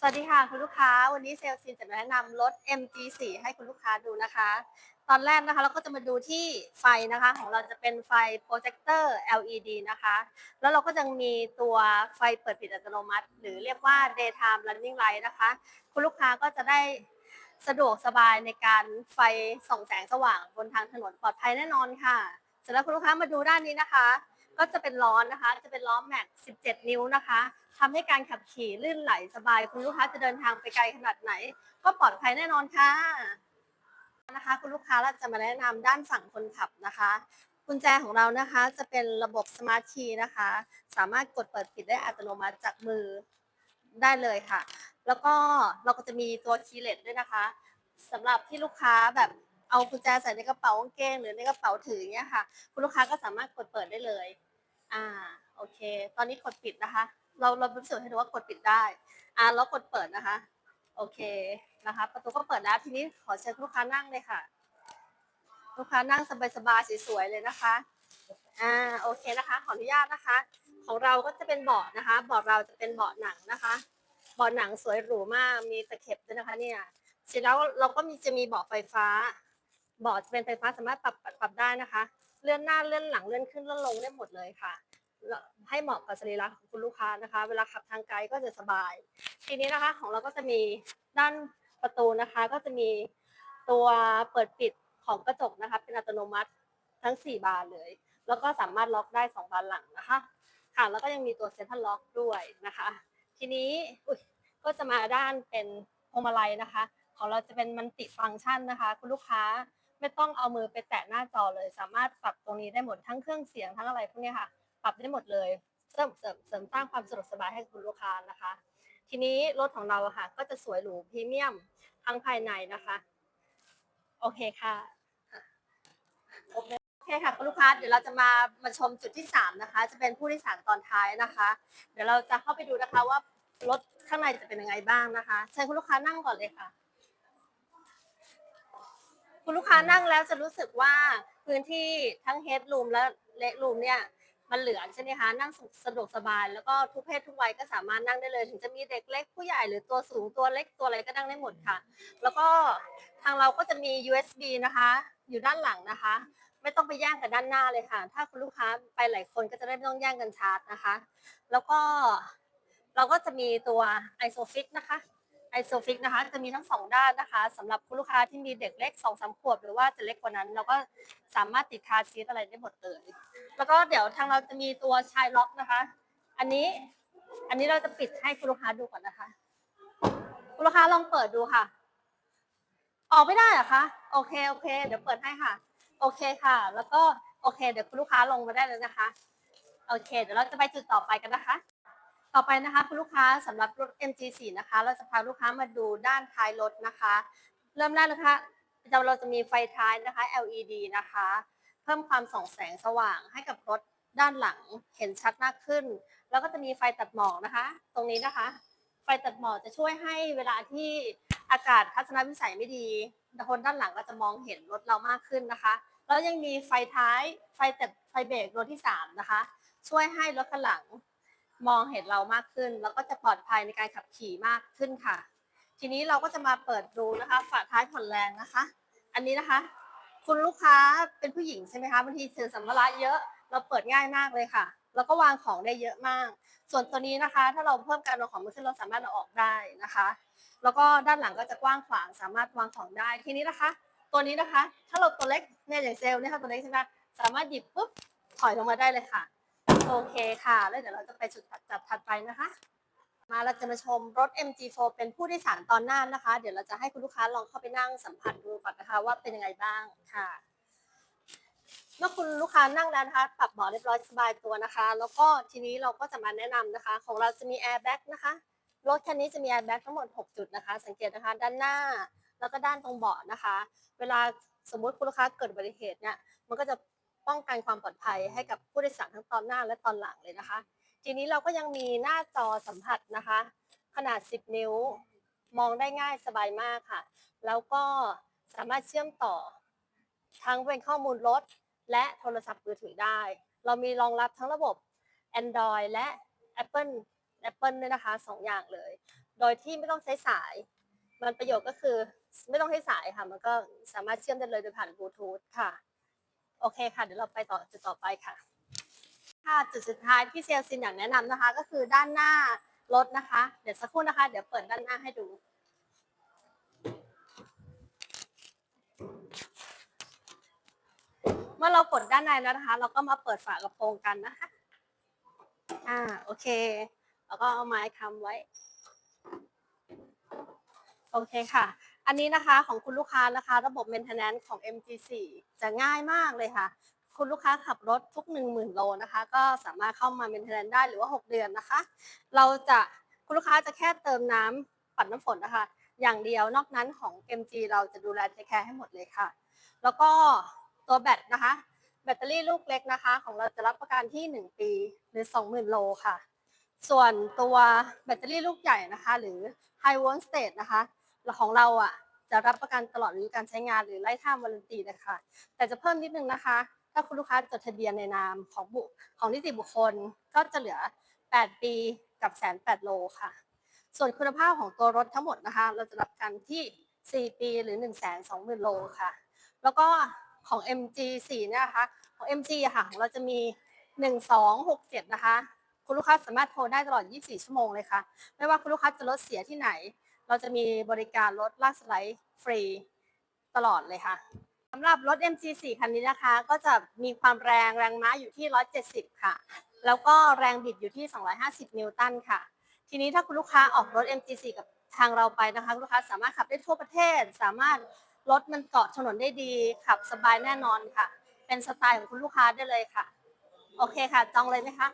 สวัสดีค่ะคุณลูกค้าวันนี้เซลซีนจะมาแนะนำรถ MG4 ให้คุณลูกค้าดูนะคะ ตอนแรกนะคะเราก็จะมาดูที่ไฟนะคะ ของเราจะเป็นไฟโปรเจคเตอร์ LED นะคะ แล้วเราก็ยังมีตัวไฟเปิดปิดอัตโนมัติ หรือเรียกว่า daytime running light นะคะ คุณลูกค้าก็จะได้สะดวกสบายในการไฟส่องแสงสว่างบนทางถนนปลอดภัยแน่นอนค่ะ เสร็จแล้วคุณลูกค้ามาดูด้านนี้นะคะ ก็จะเป็นล้อนะคะ จะเป็นล้อแม็ก 17 นิ้วนะคะทำให้การขับขี่ลื่นไหลสบาย คุณลูกค้าจะเดินทางไปไกลขนาดไหน ก็ปลอดภัยแน่นอนค่ะ นะคะ คุณลูกค้าเราจะมาแนะนำด้านฝั่งคนขับนะคะกุญแจของเรานะคะจะเป็นระบบสมาร์ทคีย์นะคะ สามารถกดเปิดปิดได้อัตโนมัติจากมือได้เลยค่ะ แล้วก็เราก็จะมีตัวคีย์เลสด้วยนะคะสำหรับที่ลูกค้าแบบเอากุญแจใส่ในกระเป๋ากางเกงหรือในกระเป๋าถือเงี้ยค่ะ คุณลูกค้าก็สามารถกดเปิดได้เลย อ่าโอเค ตอนนี้กดปิดนะคะ เราเราพิสูจน์ให้ดูว่ากดปิดได้ อ่าแล้วกดเปิดนะคะ โอเคนะคะ ประตูก็เปิดแล้วทีนี้ขอเชิญลูกค้านั่งเลยค่ะ ลูกค้านั่งสบายๆสวยๆเลยนะคะอ่าโอเคนะคะ ขออนุญาตนะคะ ของเราก็จะเป็นเบาะนะคะเบาะเราจะเป็นเบาะหนังนะคะเบาะหนังสวยหรูมากมีตะเข็บด้วยนะคะเนี่ยเสร็จแล้วเราก็มีจะมีเบาะไฟฟ้าเบาะจะเป็นไฟฟ้าสามารถปรับปรับปรับได้นะคะ เลื่อนหน้าเลื่อนหลังเลื่อนขึ้นเลื่อนลงได้หมดเลยค่ะ ให้เหมาะกับสรีระของคุณลูกค้านะคะ เวลาขับทางไกลก็จะสบาย ทีนี้นะคะของเราก็จะมีด้านประตูนะคะ ก็จะมีตัวเปิดปิดของกระจกนะคะ เป็นอัตโนมัติทั้ง 4 บานเลย แล้วก็สามารถล็อกได้ 2 บานหลังนะคะ ค่ะแล้วก็ยังมีตัวเซ็นทรัลล็อกด้วยนะคะ ทีนี้ก็จะมาด้านเป็นพวงมาลัยนะคะ ของเราจะเป็นมันติฟังก์ชันนะคะ คุณลูกค้าไม่ต้องเอามือไปแตะหน้าจอเลย สามารถปรับตรงนี้ได้หมดทั้งเครื่องเสียงทั้งอะไรพวกนี้ค่ะ ปรับได้หมดเลยเสริมเสริมเสริมสร้างความสะดวกสบายให้คุณลูกค้านะคะ ทีนี้รถของเราค่ะ ก็จะสวยหรูพรีเมียมทั้งภายในนะคะ โอเคค่ะโอเคค่ะคุณลูกค้าเดี๋ยวเราจะมามาชมจุดที่สามนะคะ จะเป็นผู้โดยสารตอนท้ายนะคะ เดี๋ยวเราจะเข้าไปดูนะคะว่ารถข้างในจะเป็นยังไงบ้างนะคะเชิญคุณลูกค้านั่งก่อนเลยค่ะ คุณลูกค้านั่งแล้วจะรู้สึกว่าพื้นที่ทั้งเฮดรูมและเลกรูมเนี่ย มันเหลือใช่ไหมคะนั่งสะดวกสบายแล้วก็ทุกเพศทุกวัยก็สามารถนั่งได้เลย ถึงจะมีเด็กเล็กผู้ใหญ่หรือตัวสูงตัวเล็กตัวอะไรก็นั่งได้หมดค่ะ แล้วก็ทางเราก็จะมี USB นะคะ อยู่ด้านหลังนะคะ ไม่ต้องไปแย่งกับด้านหน้าเลยค่ะ ถ้าคุณลูกค้าไปหลายคนก็จะได้ไม่ต้องแย่งกันชาร์จนะคะ แล้วก็เราก็จะมีตัว ISOFIX นะคะ ISOFIX นะคะจะมีทั้งสองด้านนะคะสำหรับคุณลูกค้าที่มีเด็กเล็กสองสามขวบ หรือว่าจะเล็กกว่านั้น เราก็สามารถติดคาซีทอะไรได้หมดเลยแล้วก็เดี๋ยวทางเราจะมีตัวชายล็อกนะคะ อันนี้อันนี้เราจะปิดให้คุณลูกค้าดูก่อนนะคะ คุณลูกค้าลองเปิดดูค่ะ ออกไม่ได้เหรอคะโอเคโอเค เดี๋ยวเปิดให้ค่ะ โอเคค่ะ แล้วก็โอเค เดี๋ยวคุณลูกค้าลงมาได้เลยนะคะ โอเค เดี๋ยวเราจะไปจุดต่อไปกันนะคะ ต่อไปนะคะคุณลูกค้าสำหรับรถ MG4 นะคะ เราจะพาลูกค้ามาดูด้านท้ายรถนะคะ เริ่มแรกนะคะเราเราจะมีไฟท้ายนะคะ LED นะคะ เพิ่มความส่องแสงสว่างให้กับรถด้านหลังเห็นชัดมากขึ้น แล้วก็จะมีไฟตัดหมอกนะคะ ตรงนี้นะคะ ไฟตัดหมอกจะช่วยให้เวลาที่อากาศทัศนวิสัยไม่ดีคนด้านหลังก็จะมองเห็นรถเรามากขึ้นนะคะแล้วยังมีไฟท้ายไฟตัดไฟเบรกรถที่สามนะคะ ช่วยให้รถข้างหลัง มองเห็นเรามากขึ้น แล้วก็จะปลอดภัยในการขับขี่มากขึ้นค่ะ ทีนี้เราก็จะมาเปิดดูนะคะฝาท้ายผ่อนแรงนะคะ อันนี้นะคะ คุณลูกค้าเป็นผู้หญิงใช่ไหมคะบางทีถือสัมภาระเยอะเราเปิดง่ายมากเลยค่ะ แล้วก็วางของได้เยอะมาก ส่วนตัวนี้นะคะ ถ้าเราเพิ่มการวางของมันขึ้นเราสามารถเอาออกได้นะคะ แล้วก็ด้านหลังก็จะกว้างขวางสามารถวางของได้ทีนี้นะคะ ตัวนี้นะคะ ถ้าเราตัวเล็กเนี่ยอย่างเซลล์เนี่ยค่ะตัวเล็กใช่ไหมสามารถหยิบปุ๊บถอยลงมาได้เลยค่ะ โอเคค่ะ แล้วเดี๋ยวเราจะไปจุดจับถัดไปนะคะ มาเราจะมาชมรถ MG4 เป็นผู้โดยสารตอนหน้านะคะ เดี๋ยวเราจะให้คุณลูกค้าลองเข้าไปนั่งสัมผัสดูก่อนนะคะ ว่าเป็นยังไงบ้างค่ะ เมื่อคุณลูกค้านั่งแล้วนะคะ ปรับเบาะเรียบร้อยสบายตัวนะคะ แล้วก็ทีนี้เราก็จะมาแนะนำนะคะ ของเราจะมีแอร์แบ็กนะคะ รถคันนี้จะมีแอร์แบ็กทั้งหมด 6 จุดนะคะ สังเกตนะคะ ด้านหน้า แล้วก็ด้านตรงเบาะนะคะ เวลาสมมุติคุณลูกค้าเกิดอุบัติเหตุเนี่ย มันก็จะ ป้องกันความปลอดภัยให้กับผู้โดยสารทั้งตอนหน้าและตอนหลังเลยนะคะ ทีนี้เราก็ยังมีหน้าจอสัมผัสนะคะ ขนาด 10 นิ้วมองได้ง่ายสบายมากค่ะ แล้วก็สามารถเชื่อมต่อ ทั้งเป็นข้อมูลรถ และโทรศัพท์มือถือได้ เรามีรองรับทั้งระบบ Android และ Apple Apple ด้วยนะคะสองอย่างเลย โดยที่ไม่ต้องใช้สาย มันประโยชน์ก็คือไม่ต้องใช้สายค่ะ มันก็สามารถเชื่อมได้เลยโดยผ่านบลูทูธค่ะ โอเคค่ะ เดี๋ยวเราไปต่อจุดต่อไปค่ะ ค่ะจุดสุดท้ายที่เซลซินอยากแนะนำนะคะ ก็คือด้านหน้ารถนะคะ เดี๋ยวสักครู่นะคะ เดี๋ยวเปิดด้านหน้าให้ดู เมื่อเรากดด้านในแล้วนะคะ เราก็มาเปิดฝากระโปรงกันนะคะ อ่าโอเค แล้วก็เอาไม้ค้ำไว้ โอเคค่ะ อันนี้นะคะของคุณลูกค้านะคะ ระบบ maintenance ของ MG4 จะง่ายมากเลยค่ะ คุณลูกค้าขับรถทุก 10,000 โลนะคะ ก็สามารถเข้ามา maintenance ได้หรือว่า 6 เดือนนะคะ เราจะคุณลูกค้าจะแค่เติมน้ำปัดน้ำฝนนะคะ อย่างเดียวนอกนั้นของ MG เราจะดูแลเทคแคร์ให้หมดเลยค่ะ แล้วก็ตัวแบตนะคะ แบตเตอรี่ลูกเล็กนะคะ ของเราจะรับประกันที่ 1 ปีหรือ 20,000 โลค่ะ ส่วนตัวแบตเตอรี่ลูกใหญ่นะคะ หรือ High Volt State นะคะ ของเราอะจะรับประกันตลอดอายุการใช้งานหรือไล่ท่ามวารันตีนะคะ แต่จะเพิ่มนิดนึงนะคะ ถ้าคุณลูกค้าจดทะเบียนในนามของบุของนิติบุคคลก็จะเหลือ 8 ปีกับแสน8โลค่ะ ส่วนคุณภาพของตัวรถทั้งหมดนะคะ เราจะรับกันที่ 4 ปีหรือ 1 2 0 0 0 0 โลค่ะ แล้วก็ของ MG4 เนี่ยนะคะ ของ MG ค่ะของเราจะมี 1267 นะคะ คุณลูกค้าสามารถโทรได้ตลอด 24 ชั่วโมงเลยค่ะ ไม่ว่าคุณลูกค้าจะรถเสียที่ไหน เราจะมีบริการรถลากสไลด์ฟรีตลอดเลยค่ะสำหรับรถ MG4 คันนี้นะคะ ก็จะมีความแรงแรงม้าอยู่ที่ 170 ค่ะ แล้วก็แรงบิดอยู่ที่ 250 นิวตันค่ะ ทีนี้ถ้าคุณลูกค้าออกรถ MG4 กับทางเราไปนะคะคุณลูกค้าสามารถขับได้ทั่วประเทศ สามารถรถมันเกาะถนนได้ดี ขับสบายแน่นอนค่ะ เป็นสไตล์ของคุณลูกค้าได้เลยค่ะ โอเคค่ะ จองเลยไหมคะ